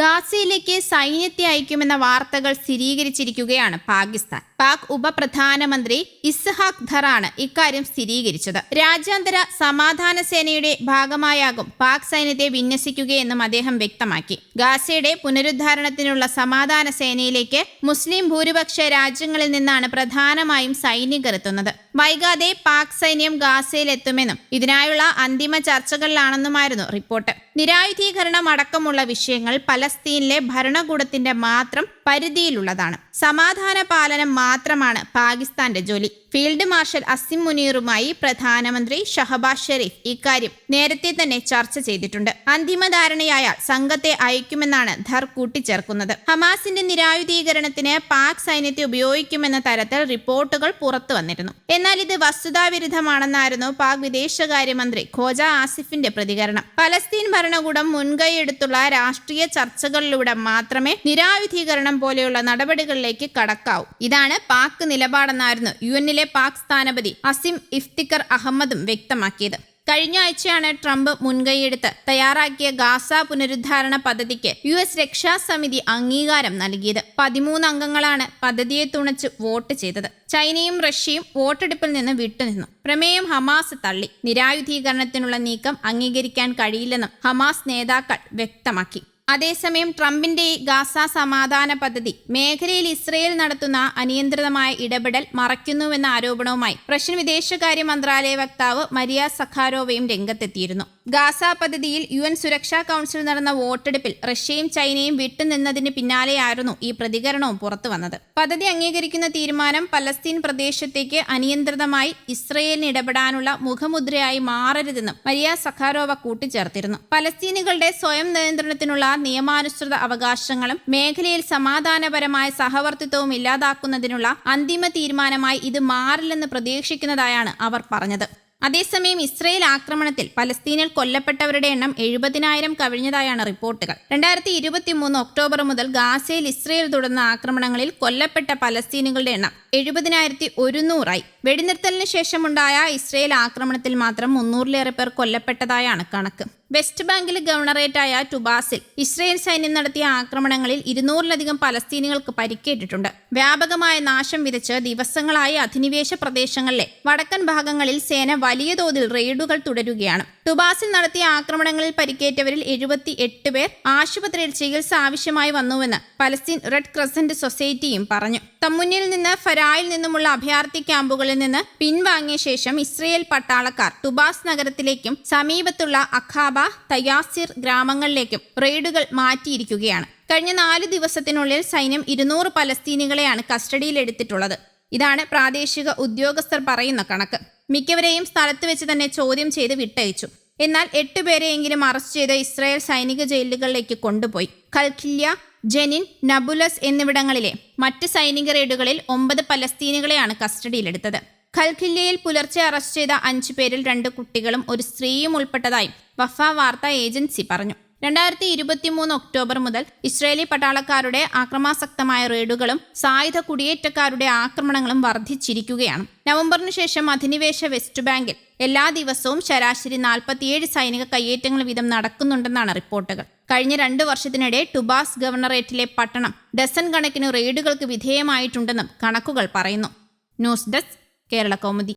ഗാസയിലേക്ക് സൈന്യത്തെ അയക്കുമെന്ന വാർത്തകൾ സ്ഥിരീകരിച്ചിരിക്കുകയാണ് പാകിസ്ഥാൻ. പാക് ഉപപ്രധാനമന്ത്രി ഇസ്ഹാഖ് ധറാണ് ഇക്കാര്യം സ്ഥിരീകരിച്ചത്. രാജ്യാന്തര സമാധാന സേനയുടെ ഭാഗമായാകും പാക് സൈന്യത്തെ വിന്യസിക്കുകയെന്നും അദ്ദേഹം വ്യക്തമാക്കി. ഗാസയുടെ പുനരുദ്ധാരണത്തിനുള്ള സമാധാന സേനയിലേക്ക് മുസ്ലിം ഭൂരിപക്ഷ രാജ്യങ്ങളിൽ നിന്നാണ് പ്രധാനമായും സൈനികർ എത്തുന്നത്. വൈകാതെ പാക് സൈന്യം ഗാസയിലെത്തുമെന്നും ഇതിനായുള്ള അന്തിമ ചർച്ചകളിലാണെന്നുമായിരുന്നു റിപ്പോർട്ട്. നിരായുധീകരണം അടക്കമുള്ള വിഷയങ്ങൾ പലസ്തീനിലെ ഭരണകൂടത്തിന്റെ മാത്രം പരിധിയിലുള്ളതാണ്. സമാധാന പാലനം മാത്രമാണ് പാകിസ്ഥാന്റെ ജോലി. ഫീൽഡ് മാർഷൽ അസിം മുനീറുമായി പ്രധാനമന്ത്രി ഷഹബാസ് ഷെരീഫ് ഇക്കാര്യം നേരത്തെ തന്നെ ചർച്ച ചെയ്തിട്ടുണ്ട്. അന്തിമ ധാരണയായാൽ സംഘത്തെ അയക്കുമെന്നാണ് ധർ കൂട്ടിച്ചേർക്കുന്നത്. ഹമാസിന്റെ നിരായുധീകരണത്തിന് പാക് സൈന്യത്തെ ഉപയോഗിക്കുമെന്ന തരത്തിൽ റിപ്പോർട്ടുകൾ പുറത്തു വന്നിരുന്നു. എന്നാൽ ഇത് വസ്തുതാവിരുദ്ധമാണെന്നായിരുന്നു പാക് വിദേശകാര്യമന്ത്രി ഖോജ ആസിഫിന്റെ പ്രതികരണം. പലസ്തീൻ ഭരണകൂടം മുൻകൈയെടുത്തുള്ള രാഷ്ട്രീയ ചർച്ചകളിലൂടെ മാത്രമേ നിരായുധീകരണം പോലെയുള്ള നടപടികളിലേക്ക് കടക്കാവൂ. ഇതാണ് പാക് നിലപാടെന്നായിരുന്നു യു എന്നിലെ പാക് സ്ഥാനപതി അസിം ഇഫ്തിക്കർ അഹമ്മദും വ്യക്തമാക്കിയത്. കഴിഞ്ഞ ആഴ്ചയാണ് ട്രംപ് മുൻകൈയെടുത്ത് തയ്യാറാക്കിയ ഗാസ പുനരുദ്ധാരണ പദ്ധതിക്ക് യു എസ് രക്ഷാസമിതി അംഗീകാരം നൽകിയത്. പതിമൂന്ന് അംഗങ്ങളാണ് പദ്ധതിയെ തുണച്ച് വോട്ട് ചെയ്തത്. ചൈനയും റഷ്യയും വോട്ടെടുപ്പിൽ നിന്ന് വിട്ടുനിന്നു. പ്രമേയം ഹമാസ് തള്ളി. നിരായുധീകരണത്തിനുള്ള നീക്കം അംഗീകരിക്കാൻ കഴിയില്ലെന്നും ഹമാസ് നേതാക്കൾ വ്യക്തമാക്കി. അതേസമയം ട്രംപിന്റെ ഗാസ സമാധാന പദ്ധതി മേഖലയിൽ ഇസ്രയേൽ നടത്തുന്ന അനിയന്ത്രിതമായ ഇടപെടൽ മറയ്ക്കുന്നുവെന്ന ആരോപണവുമായി റഷ്യൻ വിദേശകാര്യ മന്ത്രാലയ വക്താവ് മരിയ സഖാരോവയും രംഗത്തെത്തിയിരുന്നു. ഗാസ പദ്ധതിയിൽ യു എൻ സുരക്ഷാ കൗൺസിൽ നടന്ന വോട്ടെടുപ്പിൽ റഷ്യയും ചൈനയും വിട്ടുനിന്നതിന് പിന്നാലെയായിരുന്നു ഈ പ്രതികരണവും പുറത്തുവന്നത് പദ്ധതി അംഗീകരിക്കുന്ന തീരുമാനം പലസ്തീൻ പ്രദേശത്തേക്ക് അനിയന്ത്രിതമായി ഇസ്രയേലിന് ഇടപെടാനുള്ള മുഖമുദ്രയായി മാറരുതെന്നും മരിയ സഖാരോവ കൂട്ടിച്ചേർത്തിരുന്നു. പലസ്തീനുകളുടെ സ്വയം നിയന്ത്രണത്തിനുള്ള നിയമാനുസൃത അവകാശങ്ങളും മേഖലയിൽ സമാധാനപരമായ സഹവർത്തിത്വവും ഇല്ലാതാക്കുന്നതിനുള്ള അന്തിമ തീരുമാനമായി ഇത് മാറില്ലെന്ന് പ്രതീക്ഷിക്കുന്നതായാണ് അവർ പറഞ്ഞത്. അതേസമയം ഇസ്രയേൽ ആക്രമണത്തിൽ പലസ്തീനിൽ കൊല്ലപ്പെട്ടവരുടെ എണ്ണം എഴുപതിനായിരം കവിഞ്ഞതായാണ് റിപ്പോർട്ടുകൾ. രണ്ടായിരത്തി ഇരുപത്തി മൂന്ന് ഒക്ടോബർ മുതൽ ഗാസയിൽ ഇസ്രയേൽ തുടർന്ന ആക്രമണങ്ങളിൽ കൊല്ലപ്പെട്ട പലസ്തീനുകളുടെ എണ്ണം എഴുപതിനായിരത്തി ഒരുന്നൂറായി വെടിനിർത്തലിന് ശേഷമുണ്ടായ ഇസ്രയേൽ ആക്രമണത്തിൽ മാത്രം മുന്നൂറിലേറെ പേർ കൊല്ലപ്പെട്ടതായാണ് കണക്ക്. വെസ്റ്റ് ബാങ്കിൽ ഗവർണറേറ്റായ ടുബാസിൽ ഇസ്രയേൽ സൈന്യം നടത്തിയ ആക്രമണങ്ങളിൽ ഇരുന്നൂറിലധികം പലസ്തീനികൾക്ക് പരിക്കേറ്റിട്ടുണ്ട്. വ്യാപകമായ നാശം വിതച്ച് ദിവസങ്ങളായി അധിനിവേശ പ്രദേശങ്ങളിലെ വടക്കൻ ഭാഗങ്ങളിൽ സേന വലിയ തോതിൽ റെയ്ഡുകൾ തുടരുകയാണ്. ടുബാസിൽ നടത്തിയ ആക്രമണങ്ങളിൽ പരിക്കേറ്റവരിൽ എഴുപത്തി എട്ട് പേർ ആശുപത്രിയിൽ ചികിത്സ ആവശ്യമായി വന്നുവെന്ന് പലസ്തീൻ റെഡ് ക്രസന്റ് സൊസൈറ്റിയും പറഞ്ഞു. തമ്മുന്നിൽ നിന്ന് ഫരായിൽ നിന്നുമുള്ള അഭയാർത്ഥി ക്യാമ്പുകളിൽ നിന്ന് പിൻവാങ്ങിയ ശേഷം ഇസ്രയേൽ പട്ടാളക്കാർ ടുബാസ് നഗരത്തിലേക്കും സമീപത്തുള്ള അഖാബ തയാസിർ ഗ്രാമങ്ങളിലേക്കും റെയ്ഡുകൾ മാറ്റിയിരിക്കുകയാണ്. കഴിഞ്ഞ നാല് ദിവസത്തിനുള്ളിൽ സൈന്യം ഇരുന്നൂറ് പലസ്തീനികളെയാണ് കസ്റ്റഡിയിലെടുത്തിട്ടുള്ളത്. ഇതാണ് പ്രാദേശിക ഉദ്യോഗസ്ഥർ പറയുന്ന കണക്ക്. മിക്കവരെയും സ്ഥലത്ത് വെച്ച് തന്നെ ചോദ്യം ചെയ്ത് വിട്ടയച്ചു. എന്നാൽ എട്ടുപേരെയെങ്കിലും അറസ്റ്റ് ചെയ്ത് ഇസ്രായേൽ സൈനിക ജയിലുകളിലേക്ക് കൊണ്ടുപോയി. കൽഖില്യ ജെനിൻ നബുലസ് എന്നിവിടങ്ങളിലെ മറ്റ് സൈനിക റെയ്ഡുകളിൽ ഒമ്പത് പലസ്തീനികളെയാണ് കസ്റ്റഡിയിലെടുത്തത്. ഖൽഖില്ലയിൽ പുലർച്ചെ അറസ്റ്റ് ചെയ്ത അഞ്ചു പേരിൽ രണ്ട് കുട്ടികളും ഒരു സ്ത്രീയും ഉൾപ്പെട്ടതായും വഫ വാർത്താ ഏജൻസി പറഞ്ഞു. രണ്ടായിരത്തി ഇരുപത്തിമൂന്ന് ഒക്ടോബർ മുതൽ ഇസ്രയേലി പട്ടാളക്കാരുടെ ആക്രമാസക്തമായ റെയ്ഡുകളും സായുധ കുടിയേറ്റക്കാരുടെ ആക്രമണങ്ങളും വർദ്ധിച്ചിരിക്കുകയാണ്. നവംബറിന് ശേഷം അധിനിവേശ വെസ്റ്റ് ബാങ്കിൽ എല്ലാ ദിവസവും ശരാശരി നാൽപ്പത്തിയേഴ് സൈനിക കയ്യേറ്റങ്ങൾ വീതം നടക്കുന്നുണ്ടെന്നാണ് റിപ്പോർട്ടുകൾ. കഴിഞ്ഞ രണ്ട് വർഷത്തിനിടെ ടുബാസ് ഗവർണറേറ്റിലെ പട്ടണം ഡസൻ കണക്കിന് റെയ്ഡുകൾക്ക് വിധേയമായിട്ടുണ്ടെന്നും കണക്കുകൾ പറയുന്നു. News desk Kerala Kaumudi